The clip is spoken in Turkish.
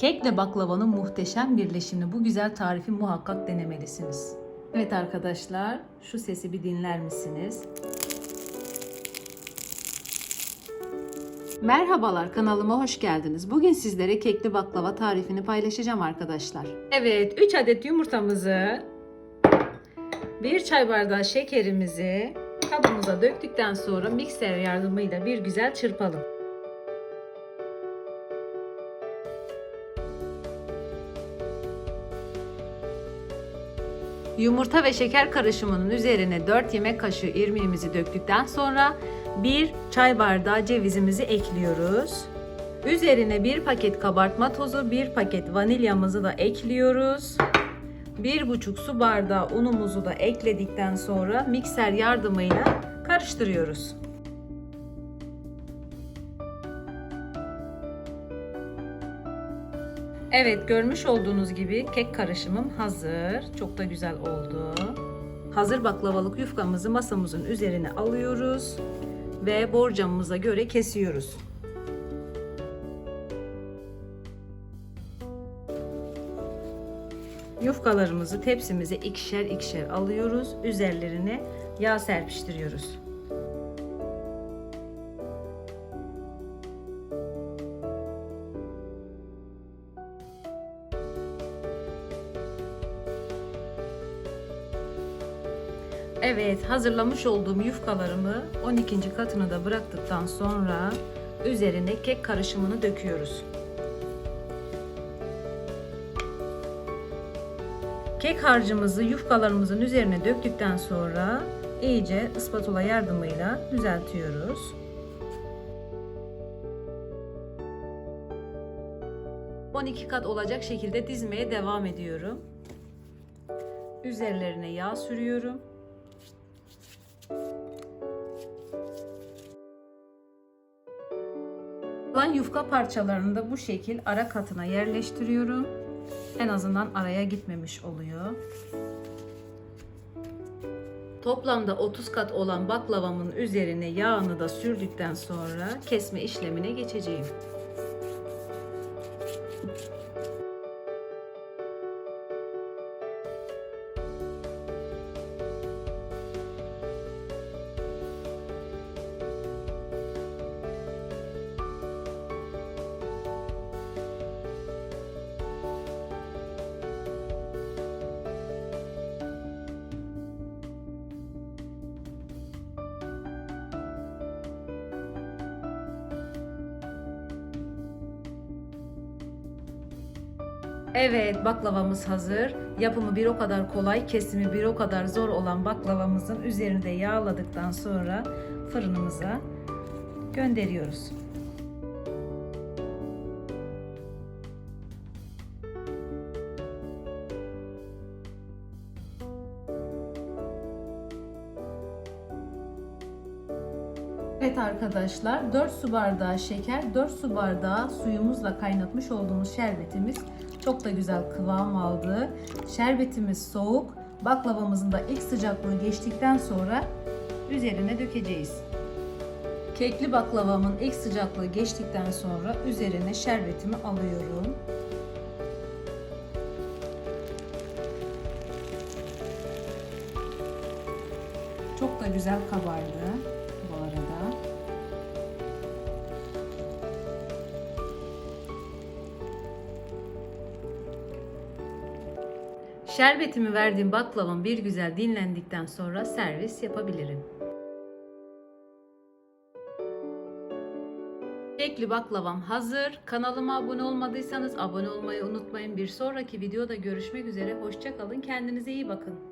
Kekle baklavanın muhteşem birleşimini bu güzel tarifi muhakkak denemelisiniz. Evet arkadaşlar, şu sesi bir dinler misiniz? Merhabalar kanalıma hoş geldiniz. Bugün sizlere kekli baklava tarifini paylaşacağım arkadaşlar. Evet 3 adet yumurtamızı, 1 çay bardağı şekerimizi kabımıza döktükten sonra mikser yardımıyla bir güzel çırpalım. Yumurta ve şeker karışımının üzerine 4 yemek kaşığı irmiğimizi döktükten sonra 1 çay bardağı cevizimizi ekliyoruz. Üzerine 1 paket kabartma tozu, 1 paket vanilyamızı da ekliyoruz. 1,5 su bardağı unumuzu da ekledikten sonra mikser yardımıyla karıştırıyoruz. Evet görmüş olduğunuz gibi kek karışımım hazır. Çok da güzel oldu. Hazır baklavalık yufkamızı masamızın üzerine alıyoruz ve borcamımıza göre kesiyoruz. Yufkalarımızı tepsimize ikişer ikişer alıyoruz. Üzerlerine yağ serpiştiriyoruz. Evet, hazırlamış olduğum yufkalarımı 12. katına da bıraktıktan sonra üzerine kek karışımını döküyoruz. Kek harcımızı yufkalarımızın üzerine döktükten sonra iyice ıspatula yardımıyla düzeltiyoruz. ...12 kat olacak şekilde dizmeye devam ediyorum. Üzerlerine yağ sürüyorum. Kalan yufka parçalarını da bu şekil ara katına yerleştiriyorum. En azından araya gitmemiş oluyor. Toplamda 30 kat olan baklavamın üzerine yağını da sürdükten sonra kesme işlemine geçeceğim. Evet baklavamız hazır. Yapımı bir o kadar kolay, kesimi bir o kadar zor olan baklavamızın üzerinde yağladıktan sonra fırınımıza gönderiyoruz. Evet arkadaşlar 4 su bardağı şeker, 4 su bardağı suyumuzla kaynatmış olduğumuz şerbetimiz çok da güzel kıvam aldı. Şerbetimiz soğuk. Baklavamızın da ilk sıcaklığı geçtikten sonra üzerine dökeceğiz. Kekli baklavamın ilk sıcaklığı geçtikten sonra üzerine şerbetimi alıyorum. Çok da güzel kabardı Şerbetimi verdiğim baklavam bir güzel dinlendikten sonra servis yapabilirim. Kekli baklavam hazır. Kanalıma abone olmadıysanız abone olmayı unutmayın. Bir sonraki videoda görüşmek üzere. Hoşçakalın. Kendinize iyi bakın.